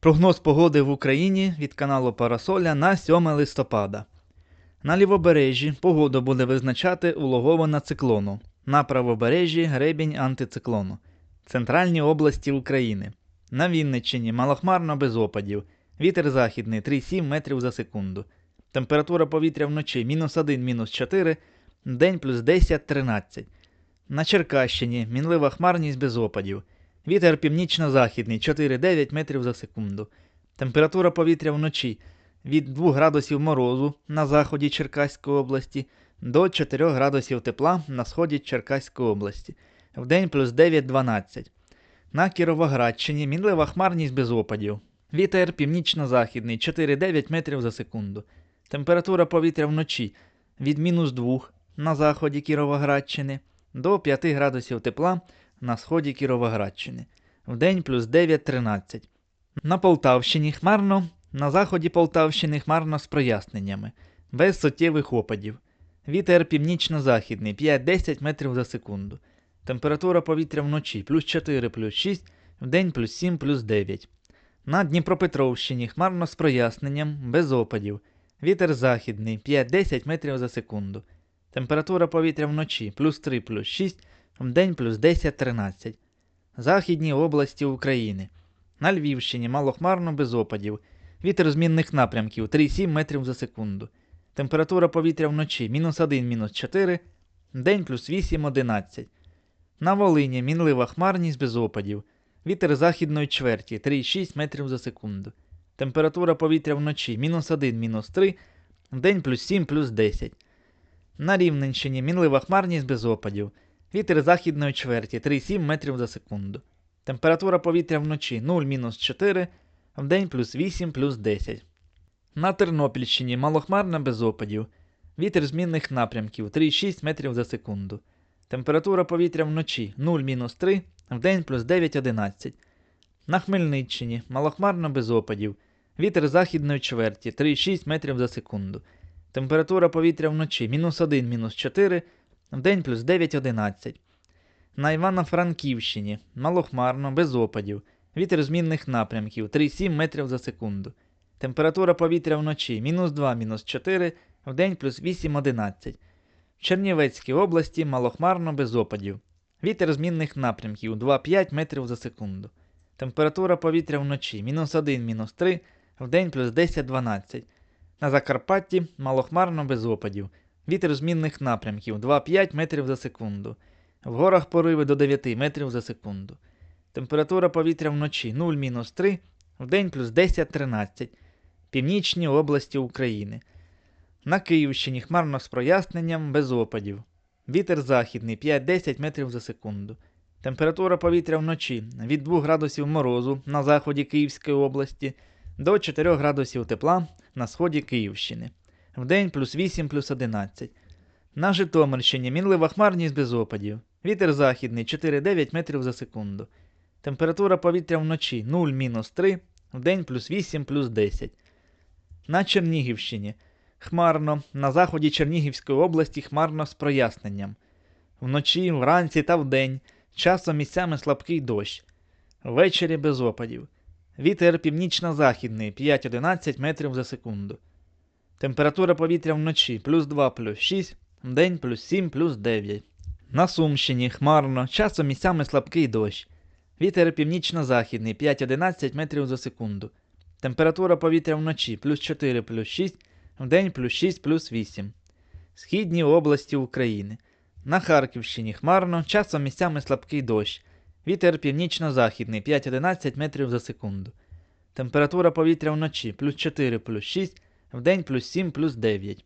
Прогноз погоди в Україні від каналу Парасоля на 7 листопада. На лівобережжі погоду буде визначати улогована циклону. На правобережжі гребінь антициклону. Центральні області України. На Вінниччині малохмарно без опадів. Вітер західний 3,7 метрів за секунду. Температура повітря вночі мінус 1, мінус 4, день плюс 10, 13. На Черкащині мінлива хмарність без опадів. Вітер північно-західний 4,9 метрів за секунду. Температура повітря вночі від 2 градусів морозу на заході Черкаської області до 4 градусів тепла на сході Черкаської області. Вдень плюс 9-12. На Кіровоградщині мінлива хмарність без опадів. Вітер північно-західний 4,9 метрів за секунду. Температура повітря вночі від мінус 2 на заході Кіровоградщини до 5 градусів тепла на сході Кіровоградщини. Вдень плюс 9-13. На Полтавщині хмарно, на заході Полтавщини хмарно з проясненнями, без суттєвих опадів. Вітер північно-західний 5-10 метрів за секунду. Температура повітря вночі плюс 4 плюс 6, вдень плюс 7 плюс 9. На Дніпропетровщині хмарно з проясненням, без опадів. Вітер західний 5-10 метрів за секунду. Температура повітря вночі плюс 3 плюс 6, вдень плюс 10-13. Західні області України. На Львівщині малохмарно без опадів. Вітер змінних напрямків 3,7 метрів за секунду. Температура повітря вночі мінус 1, мінус 4, день плюс 8, 11. На Волині мінлива хмарність без опадів. Вітер західної чверті 3,6 метрів за секунду. Температура повітря вночі мінус 1, мінус 3, день плюс 7, плюс 10. На Рівненщині мінлива хмарність без опадів. Вітер західної чверті 3,7 метрів за секунду. Температура повітря вночі 0-4, вдень плюс 8 плюс 10. На Тернопільщині малохмарна без опадів. Вітер змінних напрямків 3,6 метрів за секунду. Температура повітря вночі 0-3, вдень плюс 9-11. На Хмельниччині малохмарно без опадів. Вітер західної чверті 3,6 метрів за секунду. Температура повітря вночі мінус 1, мінус 4, вдень плюс 9-11. На Івано-Франківщині малохмарно, без опадів. Вітер змінних напрямків 3,7 метрів за секунду. Температура повітря вночі мінус 2, мінус 4, вдень плюс 8-11. В Чернівецькій області малохмарно без опадів. Вітер змінних напрямків 2,5 метрів за секунду. Температура повітря вночі мінус 1, мінус 3, вдень плюс 10-12. На Закарпатті малохмарно без опадів. Вітер змінних напрямків 2,5 метрів за секунду. В горах пориви до 9 метрів за секунду. Температура повітря вночі 0-3, вдень плюс 10-13. Північні області України. На Київщині хмарно з проясненням без опадів. Вітер західний 5-10 метрів за секунду. Температура повітря вночі від 2 градусів морозу на заході Київської області до 4 градусів тепла на сході Київщини. Вдень плюс 8 плюс 11. На Житомирщині мінлива хмарність без опадів. Вітер західний 4-9 метрів за секунду. Температура повітря вночі 0 мінус 3, вдень плюс 8 плюс 10. На Чернігівщині хмарно, на заході Чернігівської області хмарно з проясненням. Вночі, вранці та вдень, часом місцями слабкий дощ. Ввечері без опадів. Вітер північно-західний 5-11 метрів за секунду. Температура повітря вночі плюс 2 плюс 6, вдень плюс 7 плюс 9. На Сумщині хмарно, часом місцями слабкий дощ. Вітер північно-західний 5-11 метрів за секунду. Температура повітря вночі плюс 4 плюс 6, вдень плюс 6 плюс 8. Східні області України. На Харківщині хмарно, часом місцями слабкий дощ. Вітер північно-західний 5-11 метрів за секунду. Температура повітря вночі плюс 4 плюс 6, вдень плюс 7 плюс 9.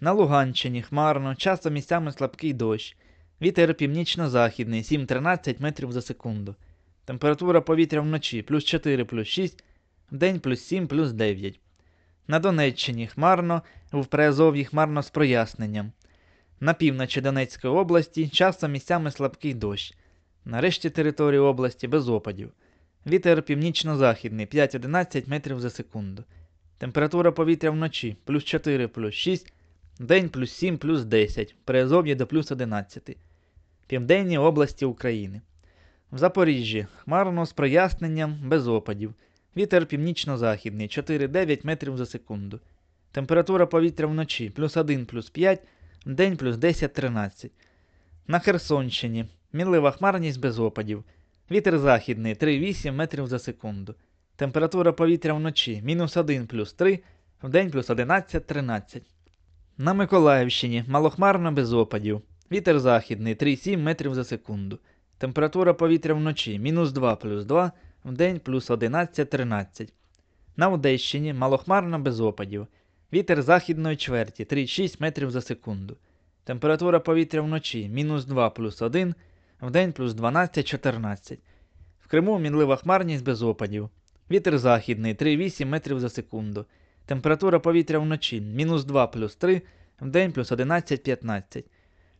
На Луганщині хмарно, часом місцями слабкий дощ. Вітер північно-західний 7-13 метрів за секунду. Температура повітря вночі плюс 4 плюс 6, вдень плюс 7 плюс 9. На Донеччині хмарно, в Приазов'ї хмарно з проясненням. На півночі Донецької області часом місцями слабкий дощ. На решті території області без опадів. Вітер північно-західний 5-11 метрів за секунду. Температура повітря вночі плюс 4 плюс 6, день плюс 7 плюс 10, Приазов'я до плюс 11. Південні області України. В Запоріжжі хмарно з проясненням без опадів. Вітер північно-західний 4-9 метрів за секунду. Температура повітря вночі плюс 1 плюс 5, вдень плюс 10-13. На Херсонщині мінлива хмарність без опадів. Вітер західний 3,8 метрів за секунду. Температура повітря вночі мінус 1 плюс 3, вдень плюс 11-13. На Миколаївщині малохмарно без опадів. Вітер західний 3,7 метрів за секунду. Температура повітря вночі мінус 2 плюс 2, вдень плюс 11-13. На Одещині малохмарно без опадів. Вітер західної чверті 3,6 метрів за секунду. Температура повітря вночі мінус 2 плюс 1, вдень плюс 12-14. В Криму мінлива хмарність без опадів. Вітер західний 3,8 метрів за секунду. Температура повітря вночі мінус 2 плюс 3, вдень плюс 11-15.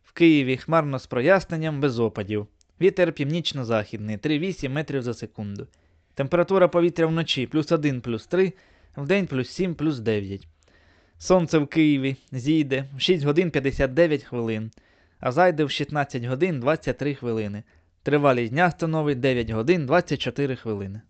В Києві хмарно з проясненням без опадів. Вітер північно-західний 3,8 метрів за секунду. Температура повітря вночі плюс 1 плюс 3, вдень плюс 7 плюс 9. Сонце в Києві зійде в 6 годин 59 хвилин, а зайде в 16 годин 23 хвилини. Тривалість дня становить 9 годин 24 хвилини.